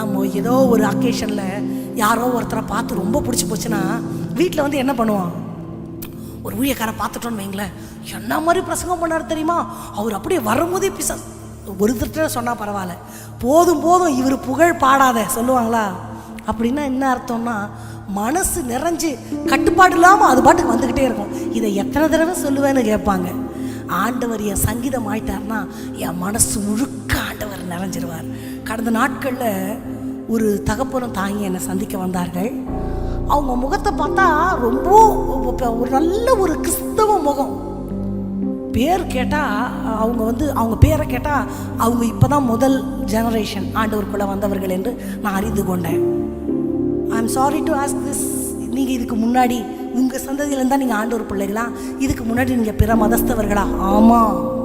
நம்ம ஏதோ ஒரு அக்கேஷனில் யாரோ ஒருத்தரை பார்த்து ரொம்ப பிடிச்சி போச்சுன்னா வீட்டில் வந்து என்ன பண்ணுவோம் ஒரு ஊழியக்காரை பார்த்துட்டோன்னு வைங்களேன். என்ன மாதிரி பிரசங்கம் பண்ணார் தெரியுமா? அவர் அப்படியே வரும்போதே பிச ஒரு திருட்ட சொன்னால் பரவாயில்ல. போதும் போதும் இவர் புகழ் பாடாத சொல்லுவாங்களா? அப்படின்னா என்ன அர்த்தம்னா மனசு நிறைஞ்சு கட்டுப்பாடு இல்லாமல் அது பாட்டுக்கு வந்துக்கிட்டே இருக்கும். இதை எத்தனை தடவை சொல்லுவேன்னு கேட்பாங்க. ஆண்டவர் என் சங்கீதம் ஆயிட்டார்னா என் மனசு முழுக்க ஆண்டவர் நிறைஞ்சிருவார். கடந்த நாட்களில் ஒரு தகப்பனும் தாங்கி என்னை சந்திக்க வந்தார்கள். அவங்க முகத்தை பார்த்தா ரொம்ப ஒரு நல்ல ஒரு கிறிஸ்தவ முகம். பேர் கேட்டால் அவங்க வந்து அவங்க பேரை கேட்டால் அவங்க இப்போ தான் முதல் ஜெனரேஷன் ஆண்டவருக்குள்ளே வந்தவர்கள் என்று நான் அறிந்து கொண்டேன். I'm sorry to ask this நீங்கள் இதுக்கு முன்னாடி உங்கள் சந்ததியிலேருந்து தான் நீங்கள் ஆண்டவர் பிள்ளைகளா? இதுக்கு முன்னாடி நீங்கள் பிற மதஸ்தவர்களா? ஆமாம்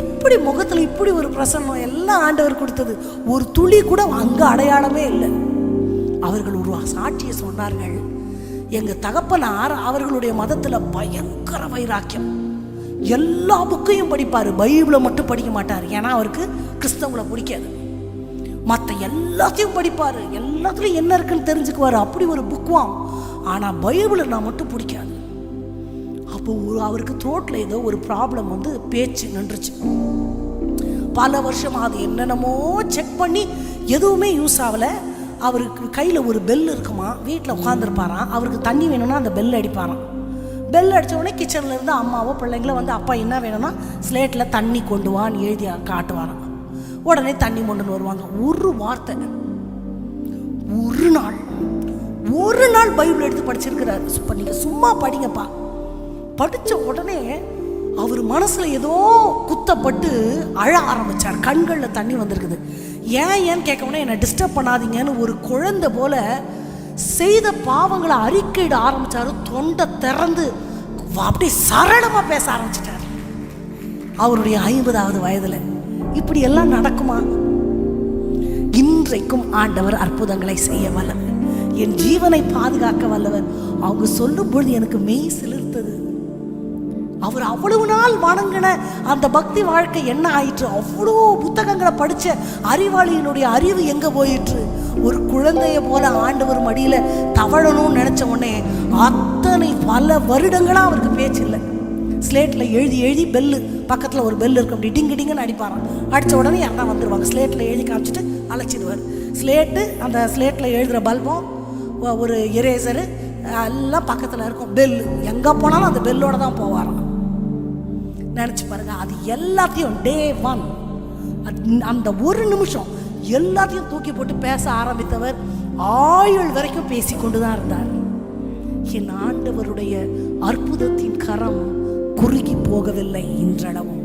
எப்படி முகத்தில் இப்படி ஒரு பிரசன்னம் எல்லாம் ஆண்டவர் கொடுத்தது? ஒரு துளி கூட அங்கே அடையாளமே இல்லை. அவர்கள் ஒரு சாட்சியை சொன்னார்கள். எங்கள் தகப்பனார் அவர்களுடைய மதத்தில் பயங்கர வைராக்கியம். எல்லா புக்கையும் படிப்பார். பைபிளை மட்டும் படிக்க மாட்டார். ஏன்னா அவருக்கு கிறிஸ்தவங்களை பிடிக்காது. மற்ற எல்லாத்தையும் படிப்பார். எல்லாத்துலேயும் என்ன இருக்குன்னு தெரிஞ்சுக்குவார். அப்படி ஒரு புக்வாம் ஆனால் பைபிளை நான் மட்டும் பிடிக்காது. அப்போ ஒரு அவருக்கு த்ரோட்டில் ஏதோ ஒரு ப்ராப்ளம் வந்து பேச்சு நின்றுச்சு. பல வருஷம் அது என்னென்னமோ செக் பண்ணி எதுவுமே யூஸ் ஆகலை அவருக்கு கையில் ஒரு பெல் இருக்குமா? வீட்டில் உட்காந்துருப்பாராம் அவருக்கு தண்ணி வேணும்னா அந்த பெல் அடிப்பாராம். பெல் அடித்த உடனே கிச்சனில் இருந்து அம்மாவோ பிள்ளைங்களோ வந்து அப்பா என்ன வேணும்னா ஸ்லேட்டில் தண்ணி கொண்டு வான்னு எழுதி காட்டுவாராம். உடனே தண்ணி கொண்டுன்னு வருவாங்க. ஒரு வார்த்தை. பைபிள் எடுத்து படிச்சிருக்கிறாரு. இப்போ நீங்கள் சும்மா படிங்கப்பா. படித்த உடனே அவர் மனசில் ஏதோ குத்தப்பட்டு அழ ஆரம்பித்தார் கண்களில் தண்ணி வந்திருக்குது. ஏன் ஏன்னு கேட்கவுடனே என்னை டிஸ்டர்ப் பண்ணாதீங்கன்னு ஒரு குழந்தை போல செய்த பாவங்களை அறிக்கையிட ஆரம்பித்தார் தொண்டை திறந்து அப்படியே சரளமாக பேச ஆரம்பிச்சிட்டார். அவருடைய ஐம்பதாவது வயதில். இப்படி எல்லாம் நடக்குமா? இன்றைக்கும் ஆண்டவர் அற்புதங்களை செய்ய வல்லவர். என் ஜீவனை பாதுகாக்க வல்லவர். அவங்க சொல்லும் பொழுது எனக்கு மெய் சிலிர்த்தது. அவர் அவ்வளவு நாள் வணங்கின அந்த பக்தி வாழ்க்கை என்ன ஆயிற்று? அவ்வளோ புத்தகங்களை படித்த அறிவாளியினுடைய அறிவு எங்கே போயிற்று? ஒரு குழந்தைய போல ஆண்டவர் மடியில் தவழணும்னு நினச்ச உடனே அத்தனை பல வருடங்களாக அவருக்கு பேச்சு இல்லை. ஸ்லேட்டில் எழுதி எழுதி பெல்லு. பக்கத்தில் ஒரு பெல் இருக்கும். அப்படி டிங்கு டிங்குன்னு அடிப்பாரான் அடித்த உடனே யாரா வந்துடுவாங்க ஸ்லேட்டில் எழுதி காமிச்சிட்டு அழைச்சிடுவார். ஸ்லேட்டு அந்த ஸ்லேட்டில் எழுதுகிற பல்பம் ஒரு எரேசரு எல்லாம் பக்கத்தில் இருக்கும் பெல்லு எங்கே போனாலும் அந்த பெல்லோட தான் போவாராம். நினச்சி பாருங்க அது எல்லாத்தையும் டே ஒன் அந்த ஒரு நிமிஷம் எல்லாத்தையும் தூக்கி போட்டு பேச ஆரம்பித்தவர் ஆயுள் வரைக்கும் பேசிக்கொண்டு தான் இருந்தார். என் ஆண்டவருடைய அற்புதத்தின் கரம் குறுகி போகவில்லை இன்றளவும்.